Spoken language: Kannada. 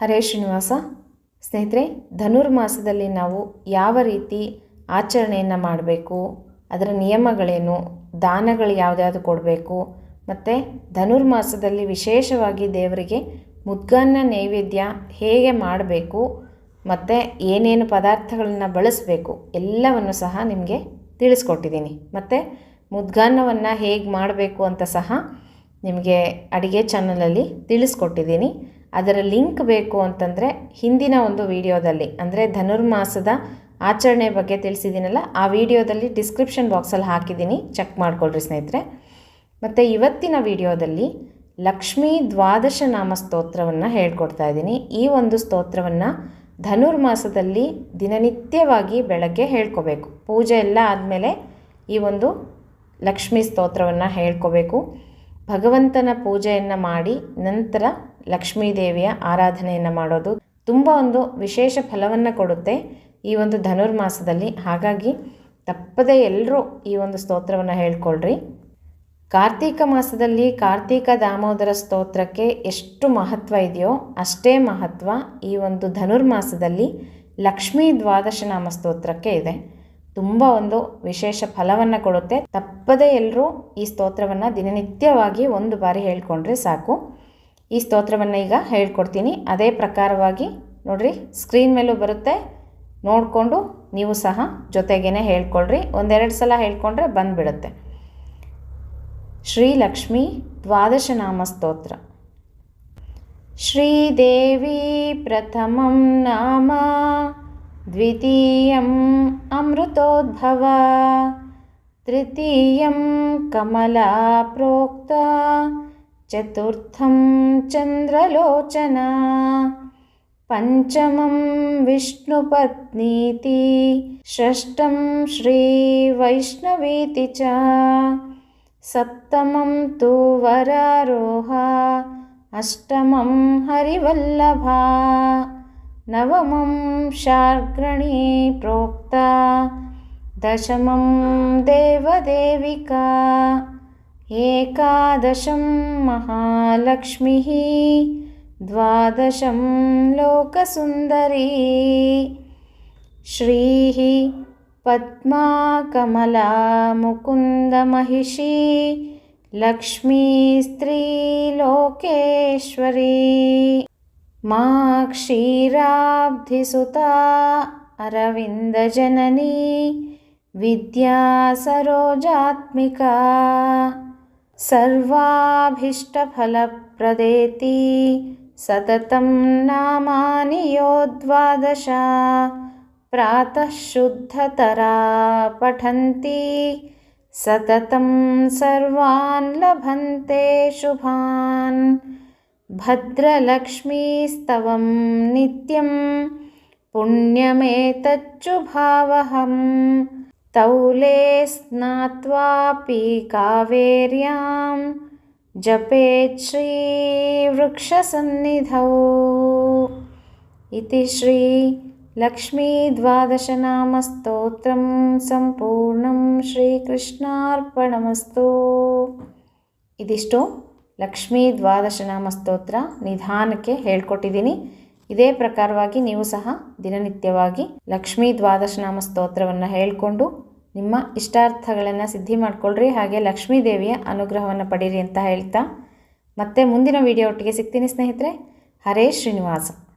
ಹರೇ ಶ್ರೀನಿವಾಸ. ಸ್ನೇಹಿತರೆ, ಧನುರ್ಮಾಸದಲ್ಲಿ ನಾವು ಯಾವ ರೀತಿ ಆಚರಣೆಯನ್ನು ಮಾಡಬೇಕು, ಅದರ ನಿಯಮಗಳೇನು, ದಾನಗಳು ಯಾವುದ್ಯಾವುದು ಕೊಡಬೇಕು, ಮತ್ತು ಧನುರ್ಮಾಸದಲ್ಲಿ ವಿಶೇಷವಾಗಿ ದೇವರಿಗೆ ಮುದ್ಗನ್ನ ನೈವೇದ್ಯ ಹೇಗೆ ಮಾಡಬೇಕು, ಮತ್ತು ಏನೇನು ಪದಾರ್ಥಗಳನ್ನು ಬಳಸಬೇಕು, ಎಲ್ಲವನ್ನು ಸಹ ನಿಮಗೆ ತಿಳಿಸ್ಕೊಟ್ಟಿದ್ದೀನಿ. ಮತ್ತು ಮುದ್ಗಾನ್ನವನ್ನು ಹೇಗೆ ಮಾಡಬೇಕು ಅಂತ ಸಹ ನಿಮಗೆ ಅಡುಗೆ ಚಾನಲಲ್ಲಿ ತಿಳಿಸ್ಕೊಟ್ಟಿದ್ದೀನಿ. ಅದರ ಲಿಂಕ್ ಬೇಕು ಅಂತಂದರೆ ಹಿಂದಿನ ಒಂದು ವಿಡಿಯೋದಲ್ಲಿ, ಅಂದರೆ ಧನುರ್ಮಾಸದ ಆಚರಣೆ ಬಗ್ಗೆ ತಿಳಿಸಿದ್ದೀನಲ್ಲ, ಆ ವಿಡಿಯೋದಲ್ಲಿ ಡಿಸ್ಕ್ರಿಪ್ಷನ್ ಬಾಕ್ಸಲ್ಲಿ ಹಾಕಿದ್ದೀನಿ ಚೆಕ್ ಮಾಡ್ಕೊಳ್ರಿ ಸ್ನೇಹಿತರೆ. ಮತ್ತು ಇವತ್ತಿನ ವಿಡಿಯೋದಲ್ಲಿ ಲಕ್ಷ್ಮೀ ದ್ವಾದಶ ನಾಮ ಸ್ತೋತ್ರವನ್ನು ಹೇಳ್ಕೊಡ್ತಾ ಇದ್ದೀನಿ. ಈ ಒಂದು ಸ್ತೋತ್ರವನ್ನು ಧನುರ್ಮಾಸದಲ್ಲಿ ದಿನನಿತ್ಯವಾಗಿ ಬೆಳಗ್ಗೆ ಹೇಳ್ಕೋಬೇಕು. ಪೂಜೆ ಎಲ್ಲ ಆದಮೇಲೆ ಈ ಒಂದು ಲಕ್ಷ್ಮೀ ಸ್ತೋತ್ರವನ್ನು ಹೇಳ್ಕೋಬೇಕು. ಭಗವಂತನ ಪೂಜೆಯನ್ನು ಮಾಡಿ ನಂತರ ಲಕ್ಷ್ಮೀ ದೇವಿಯ ಆರಾಧನೆಯನ್ನು ಮಾಡೋದು ತುಂಬ ಒಂದು ವಿಶೇಷ ಫಲವನ್ನು ಕೊಡುತ್ತೆ ಈ ಒಂದು ಧನುರ್ಮಾಸದಲ್ಲಿ. ಹಾಗಾಗಿ ತಪ್ಪದೇ ಎಲ್ಲರೂ ಈ ಒಂದು ಸ್ತೋತ್ರವನ್ನು ಹೇಳ್ಕೊಳ್ರಿ. ಕಾರ್ತೀಕ ಮಾಸದಲ್ಲಿ ಕಾರ್ತೀಕ ದಾಮೋದರ ಸ್ತೋತ್ರಕ್ಕೆ ಎಷ್ಟು ಮಹತ್ವ ಇದೆಯೋ ಅಷ್ಟೇ ಮಹತ್ವ ಈ ಒಂದು ಧನುರ್ಮಾಸದಲ್ಲಿ ಲಕ್ಷ್ಮೀ ದ್ವಾದಶ ನಾಮ ಸ್ತೋತ್ರಕ್ಕೆ ಇದೆ. ತುಂಬ ಒಂದು ವಿಶೇಷ ಫಲವನ್ನು ಕೊಡುತ್ತೆ. ತಪ್ಪದೇ ಎಲ್ಲರೂ ಈ ಸ್ತೋತ್ರವನ್ನು ದಿನನಿತ್ಯವಾಗಿ ಒಂದು ಬಾರಿ ಹೇಳ್ಕೊಂಡ್ರೆ ಸಾಕು. ಈ ಸ್ತೋತ್ರವನ್ನು ಈಗ ಹೇಳ್ಕೊಡ್ತೀನಿ ಅದೇ ಪ್ರಕಾರವಾಗಿ ನೋಡ್ರಿ ಸ್ಕ್ರೀನ್ ಮೇಲೂ ಬರುತ್ತೆ ನೋಡಿಕೊಂಡು ನೀವು ಸಹ ಜೊತೆಗೇ ಹೇಳ್ಕೊಳ್ರಿ ಒಂದೆರಡು ಸಲ ಹೇಳ್ಕೊಂಡ್ರೆ ಬಂದುಬಿಡುತ್ತೆ ಶ್ರೀಲಕ್ಷ್ಮೀ ದ್ವಾದಶನಾಮ ಸ್ತೋತ್ರ ಶ್ರೀದೇವಿ ಪ್ರಥಮಂ ನಾಮ द्वितीयम् अमृतोद्भव तृतीयं कमला प्रोक्ता चतुर्थं चन्द्रलोचना पञ्चमं विष्णुपत्नीति षष्ठं श्रीवैष्णवीति च सप्तमं तु वरारोहा अष्टमं हरिवल्लभा नवमं शार्ग्रणी प्रोक्ता दशमं देवदेविका एकादशं महालक्ष्मीः द्वादशं लोकसुन्दरी। श्रीः पद्मा कमला मुकुन्दमहिषी लक्ष्मी स्त्रीलोकेश्वरी मा क्षीराब्धिसुता अरविन्दजननी विद्या सरोजात्मिका सर्वाभीष्टफलप्रदेति सततं नामानि यो द्वादश प्रातः शुद्धतरा पठन्ति। सततं सर्वान् लभन्ते शुभान्। भद्रलक्ष्मीस्तवं नित्यं पुण्यमेतच्चुभावहं तौले स्नात्वापि कावेर्यां जपेत् श्रीवृक्षसन्निधौ इति श्रीलक्ष्मीद्वादशनामस्तोत्रं सम्पूर्णं श्रीकृष्णार्पणमस्तु इदिष्टो ಲಕ್ಷ್ಮೀ ದ್ವಾದಶನಾಮ ಸ್ತೋತ್ರ ನಿಧಾನಕ್ಕೆ ಹೇಳ್ಕೊಟ್ಟಿದ್ದೀನಿ ಇದೇ ಪ್ರಕಾರವಾಗಿ ನೀವು ಸಹ ದಿನನಿತ್ಯವಾಗಿ ಲಕ್ಷ್ಮೀ ದ್ವಾದಶನಾಮ ಸ್ತೋತ್ರವನ್ನು ಹೇಳಿಕೊಂಡು ನಿಮ್ಮ ಇಷ್ಟಾರ್ಥಗಳನ್ನು ಸಿದ್ಧಿ ಮಾಡಿಕೊಳ್ಳ್ರಿ ಹಾಗೆ ಲಕ್ಷ್ಮೀ ದೇವಿಯ ಅನುಗ್ರಹವನ್ನು ಪಡೀರಿ ಅಂತ ಹೇಳ್ತಾ ಮತ್ತೆ ಮುಂದಿನ ವಿಡಿಯೋ ಒಟ್ಟಿಗೆ ಸಿಗ್ತೀನಿ ಸ್ನೇಹಿತರೆ. ಹರೇ ಶ್ರೀನಿವಾಸ.